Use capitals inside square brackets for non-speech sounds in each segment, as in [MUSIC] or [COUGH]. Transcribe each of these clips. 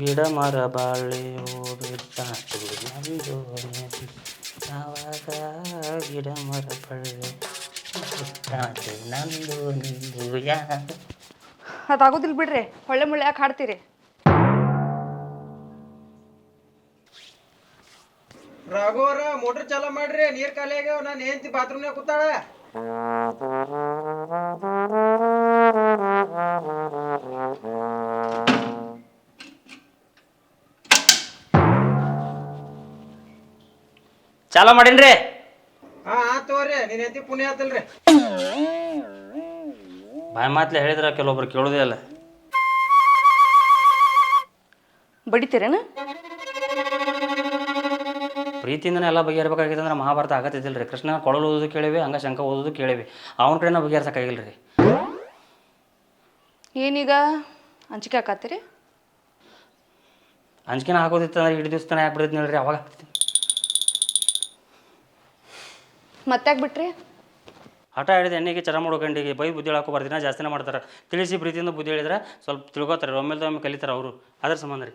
ಗಿಡ ಮರ ಬಾಳೆ ಬಿಟ್ಟಾತು ನಂದು ನೆನಪು. ಯಾವಾಗ ಗಿಡ ಮರ ಬಳ್ಳಿ ಬಿಟ್ಟಾತು ನಂದು ನಿಂದು ಅದಾಗೋದಿಲ್ಲ ಬಿಡ್ರಿ ಹೊಳ್ಳೆ ಮುಳ್ಳೆ ಯಾಕೆ ಹಾಡ್ತೀರಿ? ರಾಘವರ ಮೋಟರ್ ಚಾಲೂ ಮಾಡ್ರಿ ನೀರ್ ಖಾಲಿ ಆಗ್ಯಾವ ನಾನು ಹೆಂಡತಿ ಬಾತ್ರೂಮ್ನಾಗ ಕೂತಾಳ. [LAUGHS] ಚಾಲೋ ಮಾಡೇನ್ರಿ. ಹಾ ಆತ್ ತಗೋರಿ. ನಿನ್ ಹೆಂಡತಿ ಪುಣ್ಯ ಆತಲ್ರಿ. ಬಾಯಿ ಮಾತ್ಲೆ ಹೇಳಿದ್ರ ಕೆಲವೊಬ್ರು ಕೇಳೋದೇ ಅಲ್ಲ ಬಡಿತೀರೇನ? ಪ್ರೀತಿಯಿಂದನೇ ಎಲ್ಲ ಬಗೆಹರ್ಬೇಕಾಗಿತ್ತು ಅಂದ್ರೆ ಮಹಾಭಾರತ ಆಗತ್ತಿದ್ದಿಲ್ಲ ರೀ ಕೃಷ್ಣ ಕೊಳಲು ಓದೋದು ಕೇಳಿವಿ ಹಂಗ ಶಂಕ ಓದೋದು ಕೇಳಿವಿ. ಅವನ ಕಡೆನ ಬಗೆಹರ್ಸಕ್ಕಾಗಿಲ್ಲ ರೀ ಏನೀಗ? ಅಂಜಿಕೆ ಹಾಕತ್ತೀರಿ? ಅಂಜಿಕೆನ ಹಾಕೋದಿತ್ತಂದ್ರೆ ಇಡೀ ದಿವಸ ತನ ಯಾಕೆ ಬಿಡ್ತೀನಿ ರೀ ಅವಾಗ ಹಾಕ್ತೀನಿ ಮತ್ತ್ಯಾಕೆ ಬಿಟ್ರಿ ಹಠ ಹಿಡಿದು ಎಣ್ಣೆಗೆ ಚರ ಮಾಡ್ಕೊಂಡಿಗೆ, ಬೈ ಬುದ್ಧಿ ಹೇಳಕ್ಕೂ ಬರ್ದಿನ, ಜಾಸ್ತಿನೇ ಮಾಡ್ತಾರೆ. ತಿಳಿಸಿ ಪ್ರೀತಿಯಿಂದ ಬುದ್ಧಿ ಹೇಳಿದ್ರೆ ಸ್ವಲ್ಪ ತಿಳ್ಕೊತಾರೆ, ಒಮ್ಮೆಲ್ದೊಮ್ಮೆ ಕಲಿತಾರೆ ಅವರು. ಅದ್ರ ಸಂಬಂಧ ರೀ.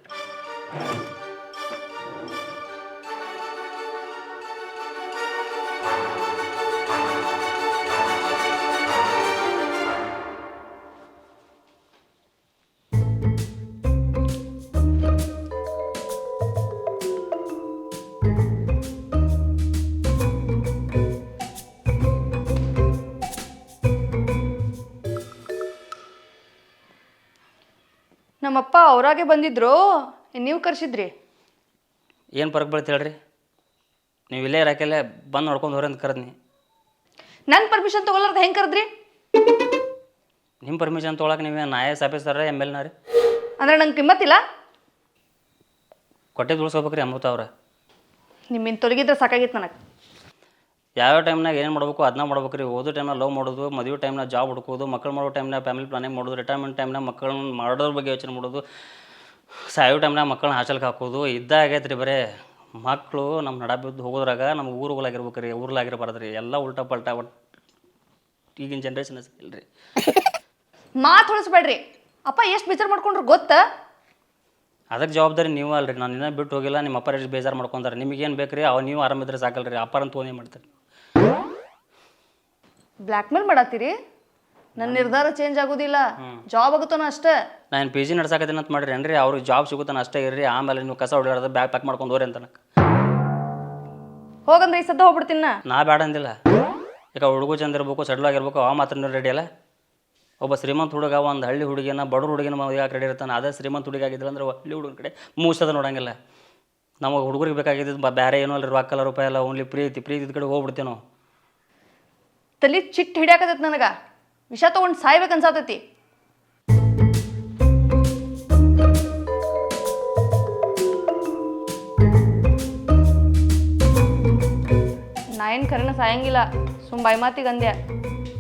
ನಮ್ಮಪ್ಪ ಅವರಾಗೆ ಬಂದಿದ್ರು. ನೀವು ಕರ್ಸಿದ್ರಿ? ಏನು ಪರಕ್ ಬೀಳ್ತ ಹೇಳ್ರಿ? ನೀವು ಇಲ್ಲೇ ಇರಾಕೆಲ್ಲ ಬಂದು ನೋಡ್ಕೊಂಡು ಹೋರಿ ಅಂತ ಕರೆದ್ನಿ. ನನ್ನ ಪರ್ಮಿಷನ್ ತೊಗೊಲಾರ್ದ ಹೆಂಗೆ ಕರೆದ್ರಿ? ನಿಮ್ಮ ಪರ್ಮಿಷನ್ ತೊಗೊಳಕ್ಕೆ ನೀವೇ ನಾಯ ಸಾಪಿಸ್ತಾರ ಎಂ ಎಲ್ ನಾರಿ ಅಂದ್ರೆ ನಂಗೆ ಕಿಮ್ಮತ್ತಿಲ್ಲ. ಕೊಟ್ಟೆ ಉಳಿಸ್ಕೋಬೇಕ್ರಿ ಅಮೃತ ಅವ್ರ. ನಿಮ್ಮಿಂದ ತೊಲಗಿದ್ರೆ ಸಾಕಾಗಿತ್ತು ನನಗೆ. ಯಾವ್ಯಾವ ಟೈಮ್ನಾಗ ಏನು ಮಾಡಬೇಕು ಅದನ್ನ ಮಾಡ್ಬೇಕು ರೀ. ಓದೋ ಟೈಮ್ನಾಗ ಲವ್ ಮಾಡೋದು ಮದುವೆ ಟೈಮ್ನಾಗ ಜಾಬ್ ಹುಡ್ಕೋದು ಮಕ್ಕಳು ಮಾಡೋ ಟೈಮ್ನಾಗ ಫ್ಯಾಮಿಲಿ ಪ್ಲಾನಿಂಗ್ ಮಾಡೋದು ರಿಟೈರ್ಮೆಂಟ್ ಟೈಮ್ನಾಗ ಮಕ್ಕಳನ್ನ ಮಾಡೋದ್ರ ಬಗ್ಗೆ ಯೋಚನೆ ಮಾಡೋದು ಸಾಯೋ ಟೈಮ್ನಾಗ ಮಕ್ಕಳನ್ನ ಹಾಸ್ಟೆಲ್ಗೆ ಹಾಕೋದು ಇದ್ದಾಗೈತೆ ರೀ ಬರೇ. ಮಕ್ಕಳು ನಮ್ಮ ನಡ ಬಿದ್ದು ಹೋಗೋದ್ರಾಗ ನಮ್ಮ ಊರುಗಳಾಗಿರ್ಬೇಕು ರೀ ಊರ್ಲಾಗಿರ್ಬಾರ್ದು ರೀ. ಎಲ್ಲ ಉಲ್ಟಾ ಪಲ್ಟಾ ಒಟ್ಟು ಈಗಿನ ಜನ್ರೇಷನ್ ಇಲ್ರಿ. [LAUGHS] ರೀ ಮಾತು ಉಳಿಸ್ಬೇಡ್ರಿ. ಅಪ್ಪ ಎಷ್ಟು ಬೇಜಾರು ಮಾಡ್ಕೊಂಡ್ರು ಗೊತ್ತಾ? ಅದಕ್ಕೆ ಜವಾಬ್ದಾರಿ ನೀವು ಅಲ್ರಿ. ನಾನು ಇನ್ನೂ ಬಿಟ್ಟು ಹೋಗಿಲ್ಲ. ನಿಮ್ಮ ಅಪ್ಪ ಎಷ್ಟು ಬೇಜಾರು ಮಾಡ್ಕೊಂತಾರೆ ನಿಮಗೇನು ಬೇಕು ರೀ ಅವ್ ನೀವು ಆರಾಮಿದ್ರೆ ಸಾಕಲ್ರಿ. ಅಪ್ಪಾರನ್ ತೊಗೊಂಡೇ ಮಾಡ್ತಾರೆ. ಬ್ಲ್ಯಾಕ್ ಮೇಲ್ ಮಾಡತ್ತೀರಿ ನನ್ನ ನಿರ್ಧಾರ ಚೇಂಜ್ ಆಗೋದಿಲ್ಲ. ಜಾಬ್ ಆಗುತ್ತಾನ ಅಷ್ಟೇ. ನಾನು ಪಿ ಜಿ ನಡ್ಸಾಕತ್ತೀನಿ ಅಂತ ಮಾಡ್ರಿ ಏನ್ರಿ? ಅವ್ರಿಗೆ ಜಾಬ್ ಸಿಗುತ್ತಾನ ಅಷ್ಟೇ ಇರ್ರಿ. ಆಮೇಲೆ ನೀವು ಕಸ ಹೊಡಿಯೋದು ಬ್ಯಾಗ್ ಪ್ಯಾಕ್ ಮಾಡ್ಕೊಂಡು ಹೋರಿ ಅಂತ ಅನ್ನಕ್ಕೆ ಹೋಗಂದ್ರೆ ಈ ಸದ್ದ ಹೋಗ್ಬಿಡ್ತೀನಿ ನಾ. ನಾ ಬೇಡ ಅಂದಿಲ್ಲ. ಈಗ ಹುಡುಗ ಚಂದ ಇರ್ಬೇಕು ಸಡ್ಲ್ ಆಗಿರ್ಬೇಕು ಆ ಮಾತ್ರ ರೆಡಿ ಅಲ್ಲ? ಒಬ್ಬ ಶ್ರೀಮಂತ ಹುಡುಗ ಒಂದು ಹಳ್ಳಿ ಹುಡುಗಿನ ಬಡ ಹುಡುಗಿನ ಮದುವೆ ಯಾಕೆ ರೆಡಿ ಇರ್ತಾನೆ ಅದೇ ಶ್ರೀಮಂತ ಹುಡುಗ ಆಗಿದ್ರೆ ಅಂದ್ರೆ ಹಳ್ಳಿ ಹುಡುಗನ ಕಡೆ ಮೂಸದ ನೋಡಂಗಿಲ್ಲ. ನಮಗೆ ಹುಡುಗರಿಗೆ ಬೇಕಾಗಿದ್ದು ಬ- ಬೇರೆ ಏನೋ ಅಲ್ಲ ರೊಕ್ಕ ರೂಪಾಯಿ ಎಲ್ಲ ಓನ್ಲಿ ಪ್ರೀತಿ ಪ್ರೀತಿ ಕಡೆ ಹೋಗ್ಬಿಡ್ತೀವಿ ನಾವು. ತಲಿ ಚಿಟ್ಟು ಹಿಡಿಯಾಕತೈತಿ ನನಗೆ. ವಿಷ ತೊಗೊಂಡು ಸಾಯ್ಬೇಕು ಅನ್ಸಾತೈತಿ. ನಾ ಏನು ಕರೆನ ಸಾಯಂಗಿಲ್ಲ ಸುಮ್ ಬಾಯಿ ಮಾತಿಗೆ ಅಂದ್ಯ.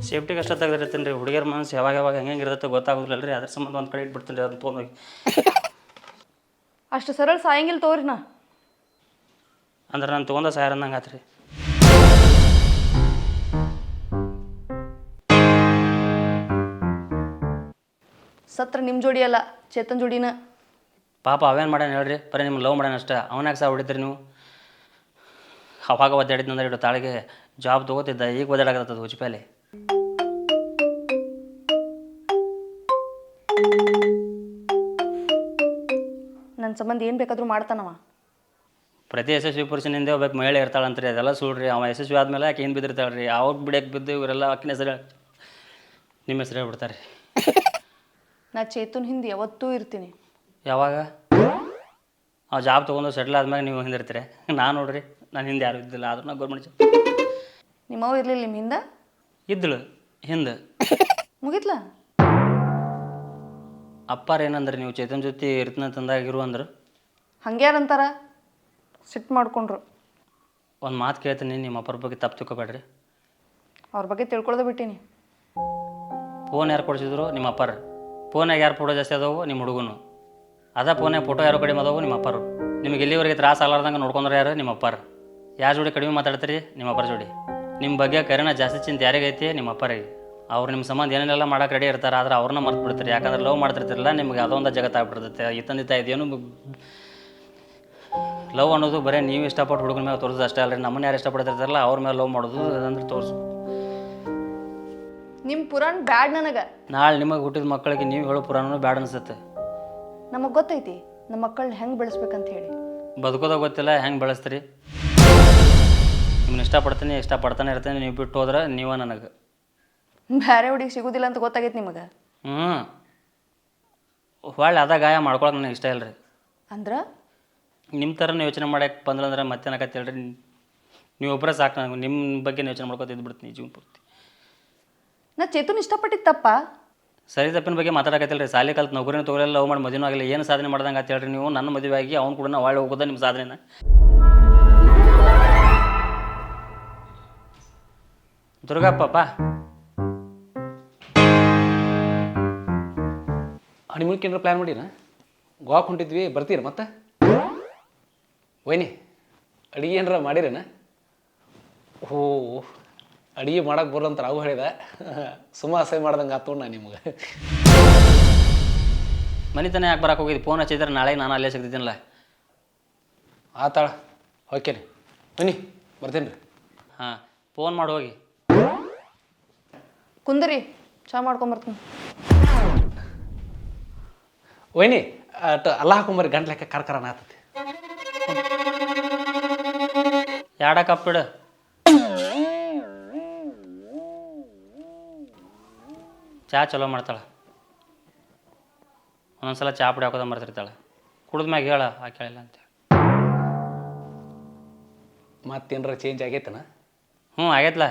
ಸೇಫ್ಟಿಗೆ ಅಷ್ಟೇ ತೆಗೆದಿರ್ತೀನಿ ರೀ ಹುಡುಗಿಯರ ಮನಸ್ಸು ಯಾವಾಗ ಯಾವಾಗ ಹೆಂಗೆ ಇರುತ್ತೆ ಗೊತ್ತಾಗೋದಿಲ್ಲ ರೀ ಅದ್ರ ಸಂಬಂಧ ಒಂದು ಕಡೆ ಇಟ್ಬಿಡ್ತೀನಿ ರೀ ಅದನ್ನ ತೊಗೊಂಡೋಗಿ. ಅಷ್ಟು ಸರಳ ಸಾಯಂಗಿಲ್ಲ ತೋರಿ ನಾ. ಅಂದ್ರೆ ನಾನು ತೊಗೊಂಡ ಸಾಯರ್ ಅನ್ನಂಗೆ ಆತ್ರಿ. ಸತ್ರ ನಿಮ್ಮ ಜೋಡಿ ಅಲ್ಲ ಚೇತನ್ ಜೋಡಿನ. ಪಾಪ ಅವೇನು ಮಾಡ್ಯಾನ ಹೇಳ್ರಿ ಬರೀ ನಿಮ್ಗೆ ಲವ್ ಮಾಡ್ಯಾನ ಅಷ್ಟೇ. ಅವನಾಗ ಸಹ ಹೊಡಿದ್ರಿ ನೀವು? ಅವಾಗ ಒದ್ದಾಡಿದ್ನಂದ್ರೆ ಇಡೋ ತಾಳಿಗೆ ಜಾಬ್ ತೊಗೋತಿದ್ದ ಈಗ ಒದ್ದಾಡಕತ್ತದ ಉಜ್ಪೇಲೆ ನನ್ನ ಸಂಬಂಧ ಏನು ಬೇಕಾದರೂ ಮಾಡ್ತಾನವ. ಪ್ರತಿ ಯಶಸ್ವಿ ಪುರುಷನಿಂದ ಒಬ್ಬ ಮಹಿಳೆ ಇರ್ತಾಳಂತ್ರಿ ಅದೆಲ್ಲ ಸುಳ್ರಿ. ಅವ ಯಶಸ್ವಿ ಆದ್ಮೇಲೆ ಆಕೆ ಏನು ಬಿದ್ದಿರ್ತಾಳ್ರಿ? ಅವ್ರು ಬಿಡಕ್ಕೆ ಬಿದ್ದು ಇವರೆಲ್ಲ ಆಕಿನ ಹೆಸರು ನಿಮ್ಮ ಹೆಸರು ಹೇಳ್ಬಿಡ್ತಾರೆ. [LAUGHS] ನಾ ಚೇತನ್ ಹಿಂದೆ ಯಾವತ್ತೂ ಇರ್ತೀನಿ. ಯಾವಾಗ? ಆ ಜಾಬ್ ತೊಗೊಂಡು ಸೆಟ್ಲ್ ಆದ್ಮೇಲೆ ನೀವು ಹಿಂದಿರ್ತೀರಿ. ನಾನು ನೋಡ್ರಿ ನಾನು ಹಿಂದೆ ಯಾರು ಇದ್ದಿಲ್ಲ ಆದ್ರೂ ನಾ ಗೌರ್ಮೆಂಟ್ ಜಾಬ್ ನಿಮ್ಮವ್ ಇರ್ಲಿಲ್ಲ ನಿಮ್ಮ ಹಿಂದೆ? ಇದ್ದಳು ಹಿಂದೆ. ಮುಗಿತ್ಲಾ? ಅಪ್ಪಾರ ಏನಂದ್ರೆ ನೀವು ಚೇತನ್ ಜೊತೆ ಇರ್ತನ ತಂದಾಗ ಇರು ಅಂದ್ರೆ. ಹಂಗ್ಯಾರಂತಾರ ಸಿಟ್ ಮಾಡ್ಕೊಂಡ್ರು. ಒಂದು ಮಾತು ಕೇಳ್ತೀನಿ ನಿಮ್ಮ ಅಪ್ಪರ ಬಗ್ಗೆ ತಪ್ಪು ತಿಳ್ಕೊಬೇಡ್ರಿ. ಅವ್ರ ಬಗ್ಗೆ ತಿಳ್ಕೊಳ್ದೆ ಬಿಟ್ಟೀನಿ. ಫೋನ್ ಯಾರು ಕೊಡಿಸಿದ್ರು? ನಿಮ್ಮ ಅಪ್ಪಾರ. ಫೋನಾಗ ಯಾರು ಫೋಟೋ ಜಾಸ್ತಿ ಅದಾವು ನಿಮ್ಮ ಹುಡುಗನು. ಅದ ಫೋನಾಗ ಫೋಟೋ ಯಾರು ಕಡಿಮೆ ಅದಾವು ನಿಮ್ಮ ಅಪ್ಪರು. ನಿಮಗೆ ಎಲ್ಲಿವರೆಗೆ ತ್ರಾಸ ಆಗಲಾರ್ದಂಗೆ ನೋಡ್ಕೊಂಡ್ರೆ ಯಾರು? ನಿಮ್ಮ ಅಪ್ಪಾರ. ಯಾರ ಜೋಡಿ ಕಡಿಮೆ ಮಾತಾಡ್ತೀರಿ? ನಿಮ್ಮ ಅಪ್ಪರ ಜೋಡಿ. ನಿಮ್ಮ ಬಗ್ಗೆ ಕರೆನ ಜಾಸ್ತಿ ಚಿಂತೆ ಯಾರಿಗೈತಿ ನಿಮ್ಮ ಅಪ್ಪರಿಗೆ ಅವ್ರು ನಿಮ್ಮ ಸಂಬಂಧ ಏನೇನೆಲ್ಲ ಮಾಡೋಕೆ ರೆಡಿ ಇರ್ತಾರೆ, ಆದ್ರೆ ಅವ್ರನ್ನ ಮರ್ತು ಬಿಡ್ತಾರೆ. ಯಾಕಂದ್ರೆ ಲವ್ ಮಾಡ್ತಿರ್ತಿರಲ್ಲ, ನಿಮ್ಗೆ ಅದೊಂದು ಜಗತ್ತು ಆಗ್ಬಿಡ್ತೈತೆ. ಈ ತಂದೆ ತಾಯಿ ಇದೇನು ಲವ್ ಅನ್ನೋದು ಬರೀ ನೀವು ಇಷ್ಟಪಟ್ಟು ಹುಡುಗನ ಮೇಲೆ ತೋರಿಸೋದು ಅಷ್ಟೇ ಅಲ್ಲ ನಮ್ಮನ್ನ ಯಾರು ಇಷ್ಟಪಡ್ತಿರ್ತಾರಲ್ಲ, ಅವ್ರ ಮೇಲೆ ಲವ್ ಮಾಡೋದು ಅಂದ್ರೆ ತೋರಿಸು. ನಿಮ್ಮ ಪುರಾಣ ಬ್ಯಾಡ್ ನನಗೆ. ನಾಳೆ ನಿಮಗೆ ಹುಟ್ಟಿದ ಮಕ್ಕಳಿಗೆ ನೀವು ಹೇಳೋ ಪುರಾಣನೂ ಬ್ಯಾಡ್ ಅನ್ಸುತ್ತೆ. ನಮಗೆ ಗೊತ್ತೈತಿ ನಮ್ಮ ಮಕ್ಕಳನ್ನ ಹೆಂಗೆ ಬೆಳೆಸ್ಬೇಕಂತ ಹೇಳಿ. ಬದುಕೋದಾಗ ಗೊತ್ತಿಲ್ಲ ಹೆಂಗೆ ಬೆಳೆಸ್ತೀರಿ? ನಿಮ್ಮನ್ನ ಇಷ್ಟಪಡ್ತೀನಿ ಇಷ್ಟಪಡ್ತಾನೆ ಇರ್ತೀನಿ ನೀವು ಬಿಟ್ಟು ಹೋದ್ರೆ ನೀವ ನನಗೆ. ಬೇರೆ ಹುಡುಗಿ ಸಿಗುದಿಲ್ಲ ಅಂತ ಗೊತ್ತಾಗೈತಿ ನಿಮಗೆ. ಹ್ಞೂ ಹೊಳ್ಳಿ ಅದ ಗಾಯ ಮಾಡ್ಕೊಳಕ್ಕೆ ನನಗೆ ಇಷ್ಟ ಇಲ್ಲ ರೀ ಅಂದ್ರೆ? ನಿಮ್ಮ ಥರನೇ ಯೋಚನೆ ಮಾಡಕ್ಕೆ ಬಂದ್ರಂದ್ರೆ ಮತ್ತೇನಕತ್ತೆ ಹೇಳ್ರಿ? ನೀವು ಒಬ್ಬರೇ ಸಾಕು ನನಗೆ ನಿಮ್ಮ ಬಗ್ಗೆ ಯೋಚನೆ ಮಾಡ್ಕೊತ ಇದ್ಬಿಡ್ತೀನಿ ಜೀವನ ಪೂರ್ತಿ. ನಾ ಚೇತನ್ ಇಷ್ಟಪಟ್ಟಿತ್ತಪ್ಪ ಸರಿ ತಪ್ಪಿನ ಬಗ್ಗೆ ಮಾತಾಡಕತ್ತಿಲ್ಲ ರೀ. ಸಾಲಿ ಕಲ್ತು ನೌಕರಿನ ತೊಗೊಲಿಲ್ಲ ಲವ್ ಮಾಡಿ ಮದುವೆ ಆಗಲಿ ಏನು ಸಾಧನೆ ಮಾಡ್ದಂಗೆ ಅಂತ ಹೇಳ್ರಿ ನೀವು? ನನ್ನ ಮದುವೆ ಆಗಿ ಅವ್ನು ಕೂಡ ಒಳ್ಳೆ ಹೋಗೋದ ನಿಮ್ಮ ಸಾಧನೆನ. ದುರ್ಗಾ ಪಾಪ ಏನಾರ ಪ್ಲ್ಯಾನ್ ಮಾಡಿನ ಗೋವಾಕ್ ಹೊಂಟಿದ್ವಿ, ಬರ್ತೀರ ಮತ್ತೆ? ವೈನಿ, ಅಡುಗೆ ಏನಾರ ಮಾಡಿರೇನ? ಓ ಅಡಿಗೆ ಮಾಡಕ್ಕೆ ಬರೋಂತ ರಾವು ಹೇಳಿದ. [LAUGHS] ಸುಮ್ಮ ಅಸಹ್ಯ ಮಾಡ್ದಂಗೆ ಆತು ನಾ ನಿಮ್ಗೆ. ಮನೆ ತನ ಯಾಕೆ ಬರಕ್ಕೆ ಹೋಗಿದ್ದು? ಫೋನ್ ಹಚ್ಚಿದ್ರೆ ನಾಳೆ ನಾನು ಅಲ್ಲೇ ಸಿಗ್ತಿದ್ದೀನಲ್ಲ. ಆತಾಳ ಓಕೆನೆ ಬನ್ನಿ ಬರ್ತೀನಿ ರೀ ಹಾಂ ಫೋನ್ ಮಾಡಿ ಹೋಗಿ. ಕುಂದ್ರಿ ಚಾ ಮಾಡ್ಕೊಂಬರ್ತೀನಿ ಒಯ್ನಿ ಅಟ್ ಅಲ್ಲ ಹಾಕೊಂಬರಿ ಗಂಟ್ಲೆಕ್ಕ ಕರ್ಕರನ ಆತತಿ? ಎರಡ ಕಪ್ ಇಡು. ಚಾ ಚಲೋ ಮಾಡ್ತಾಳೆ. ಒಂದೊಂದ್ಸಲ ಚಹಾ ಪುಡಿ ಹಾಕೋದ ಮರ್ತಿರ್ತಾಳೆ. ಕುಡಿದ ಮ್ಯಾಗ ಹೇಳ ಕೇಳಿಲ್ಲ ಅಂತೇಳಿ ಮತ್ತೇನಾರ ಚೇಂಜ್ ಆಗೈತನ? ಹ್ಞೂ ಆಗೈತ್ಲ.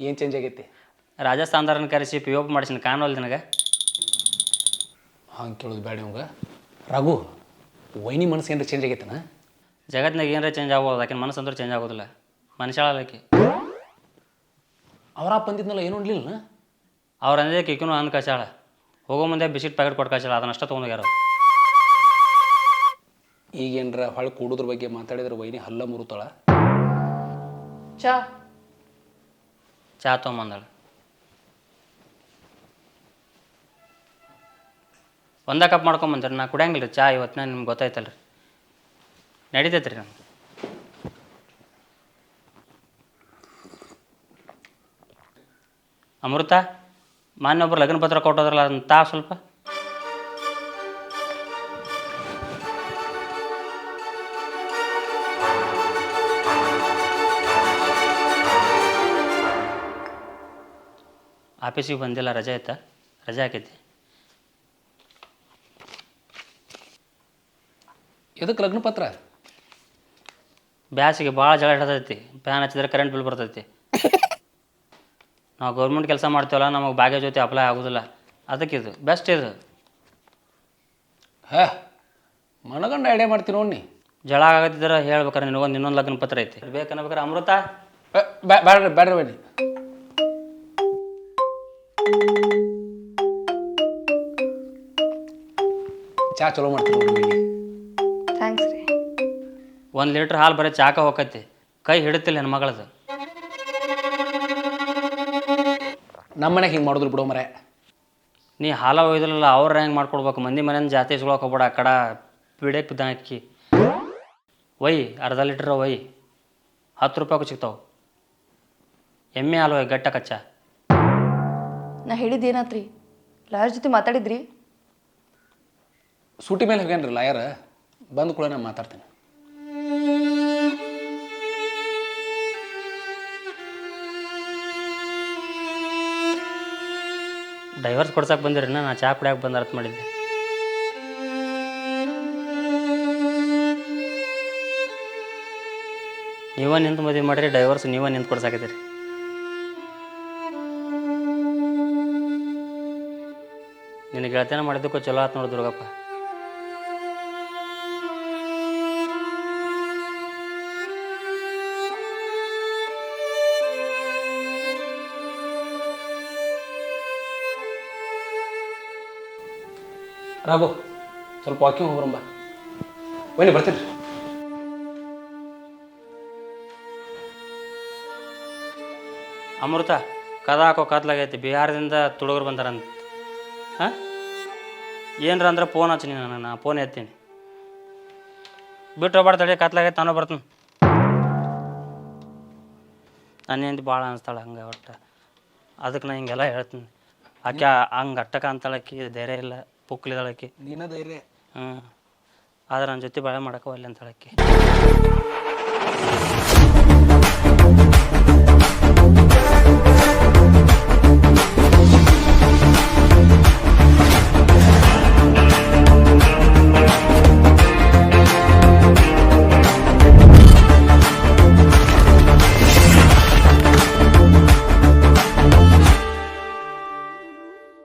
ಏನು ಚೇಂಜ್ ಆಗೈತಿ? ರಾಜಸ್ಥಾನದಾರನ ಕರೆಸಿ ಪಿ ಓಪ್ ಮಾಡಿಸಿನ ಕಾಣವಲ್ ನಿನಗೆ. ಹಂಗೆ ಕೇಳೋದು ಬೇಡ ಇವಂಗ. ರಘು ವೈನಿ ಮನಸ್ಸು ಏನಾರ ಚೇಂಜ್ ಆಗೈತನ? ಜಗತ್ನಾಗ ಏನಾರ ಚೇಂಜ್ ಆಗ್ಬೋದು ಆಕಿನ ಮನಸ್ಸು ಅಂದ್ರೆ ಚೇಂಜ್ ಆಗೋದಿಲ್ಲ. ಮನುಷ್ಯ ಅವರ ಬಂದಿದ್ನಲ್ಲ ಏನು ಅನ್ಲಿಲ್ಲ ಅವ್ರ ಅಂದೇ ಕಿಕ್ಕನು ಅಂದ್ ಕಚಾಳ ಹೋಗೋ ಮುಂದೆ ಬಿಸಿಟ್ ಪ್ಯಾಕೆಟ್ ಕೊಟ್ಟು ಕಚಾಳ ಅದನ್ನಷ್ಟ ತೊಗೊಂಡೋಗ್ಯಾರ ಈಗೇನ್ರ ಹೊಳೆ ಕೂಡೋದ್ರ ಬಗ್ಗೆ ಮಾತಾಡಿದ್ರೆ ವೈನಿ ಹಲ್ಲ ಮುರುತಾಳ? ಚಾ ಚಾ ತೊಗೊಂಬಂದಾಳ. ಒಂದ ಕಪ್ ಮಾಡ್ಕೊಂಬಂದ್ರಿ ನಾ ಕುಡಿಯಂಗಿಲ್ಲ ರೀ ಚಾ ಇವತ್ತಿನ ನಿಮ್ಗೆ ಗೊತ್ತಾಯ್ತಲ್ಲ ರೀ ನಡೀತೈತೆ ರೀ ನಮ್ಗೆ ಅಮೃತ? ಮಾನ್ಯ ಒಬ್ಬರು ಲಗ್ನ ಪತ್ರ ಕೊಟ್ಟೋದ್ರಲ್ಲ ಅದನ್ನ ತಾ ಸ್ವಲ್ಪ. ಆಫೀಸಿಗೆ ಬಂದಿಲ್ಲ ರಜೆ ಆಯ್ತಾ? ರಜೆ ಹಾಕೈತಿ. ಎದಕ್ಕೆ ಲಗ್ನ ಪತ್ರ? ಬ್ಯಾಸಿಗೆ ಭಾಳ ಜಗಳ ಹಿಡ್ತೈತಿ ಫ್ಯಾನ್ ಹಚ್ಚಿದ್ರೆ ಕರೆಂಟ್ ಬಿಲ್ ಬರ್ತೈತಿ. ನಾವು ಗೌರ್ಮೆಂಟ್ ಕೆಲಸ ಮಾಡ್ತೇವಲ್ಲ ನಮಗೆ ಭಾಗ್ಯ ಜೊತೆ ಅಪ್ಲೈ ಆಗೋದಿಲ್ಲ. ಅದಕ್ಕೆ ಇದು ಬೆಸ್ಟ್ ಇದು. ಹೇ ಮನಗಂಡ ಐಡಿಯಾ ಮಾಡ್ತೀನಿ ನೋಡಿ ಜಳ ಆಗತ್ತಿದ್ರೆ ಹೇಳ್ಬೇಕಾರೆ ನಿನಗೊಂದು ಇನ್ನೊಂದು ಲಗ್ನ ಪತ್ರ ಐತಿ. ಬೇಕನ್ನಬೇಕಾರೆ ಅಮೃತ? ಬೇಡ್ರಿ ಬೇಡ್ರಿ ಬನ್ನಿ. ಚಾ ಚಲೋ ಮಾಡ್ತೀನಿ ನೋಡಿ ಥ್ಯಾಂಕ್ಸ್ ರೀ. ಒಂದು ಲೀಟ್ರ್ ಹಾಲು ಬರೀ ಚಾಕ ಹೋಗತ್ತೆ ಕೈ ಹಿಡಿತಿಲ್ಲ ಹೆಣ್ಮಗಳದು. ನಮ್ಮ ಮನೆಗೆ ಹಿಂಗೆ ಮಾಡಿದ್ರು ಬಿಡೋ ಮರೆ. ನೀ ಹಾಲ ಒಯ್ದಲ್ಲ ಅವ್ರ ಹೆಂಗೆ ಮಾಡ್ಕೊಡ್ಬೇಕು? ಮಂದಿ ಮನೇನ ಜಾತಿ ಇಸ್ಕೊಳಕ್ಕೆ ಹೋಗ್ಬೇಡ ಆ ಕಡ ಬಿಡಕ್ಕೆ ಬಿದ್ದ ಅಕ್ಕಿ. ಒಯ್ ಅರ್ಧ ಲೀಟ್ರ್ ಒಯ್. ಹತ್ತು ರೂಪಾಯಿಗೂ ಸಿಗ್ತಾವೆ. ಎಮ್ಮೆ ಹಾಲು ಒಯ್ ಗಟ್ಟ ಕಚ್ಚ. ನಾ ಹೇಳಿದ್ದು ಏನಾತ್ರಿ ಲಾಯರ್ ಜೊತೆ ಮಾತಾಡಿದ್ರಿ? ಸೂಟಿ ಮೇಲೆ ಹೋಗ್ಯಾನ್ರಿ ಲಾಯರ್. ಬಂದ ಕೂಡ ನಾನು ಮಾತಾಡ್ತೀನಿ. ಡೈವರ್ಸ್ ಕೊಡ್ಸಕ್ಕೆ ಬಂದಿರಿ ನಾ ಚಾ ಕುಡಿಯಕ್ಕೆ ಬಂದು ಅರ್ಥ ಮಾಡಿದ್ದೆ. ನೀವೇ ನಿಂತು ಮದುವೆ ಮಾಡಿರಿ ಡೈವರ್ಸ್ ನೀವೇ ನಿಂತು ಕೊಡ್ಸಾಕಿದ್ದೀರಿ ನಿನಗೆ ಗೆಳತನ ಮಾಡಿದ್ದಕ್ಕೂ ಚಲೋ ಆತು ನೋಡಿ ದುರ್ಗಪ್ಪ. ರಾಘು, ಸ್ವಲ್ಪ ವಾಕಿಂಗ್ ಹೋಗ್ರಂಬ ಬನ್ನಿ ಬರ್ತೀರಿ ಅಮೃತ, ಕದ ಹಾಕೋ ಕತ್ಲಾಗೈತಿ. ಬಿಹಾರದಿಂದ ತುಡುಗರು ಬಂದಾರಂತ. ಹಾಂ? ಏನರ ಅಂದ್ರೆ ಫೋನ್ ಹಚ್ಚಿ ನೀನು ನಾನು ಫೋನ್ ಎತ್ತೀನಿ. ಬಿಟ್ಟು ಹೋಗ್ಬಾರ್ದು ತಡಿ ಕತ್ಲಾಗೈತೆ, ನಾನು ಬರ್ತೀನಿ. ನನ್ನೇಂದು ಭಾಳ ಅನಿಸ್ತಾಳೆ ಹಂಗೆ ಒಟ್ಟು. ಅದಕ್ಕೆ ನಾ ಹಿಂಗೆಲ್ಲ ಹೇಳ್ತೀನಿ. ಆಕೆ ಹಂಗೆ ಅಟ್ಟಕ ಅಂತಾಳಕ್ಕೆ ಧೈರ್ಯ ಇಲ್ಲ. ಪುಕ್ಲಿದಾಳಕಿ ನೀನ ಧೈರ್ಯ. ಹಾಂ ಆದ್ರೆ ನನ್ನ ಜೊತೆ ಬಾಳೆ ಮಾಡಕ್ಕೆ ಒಲ್ಲೆ ಅಂತ ಹೇಳಕ್ಕೆ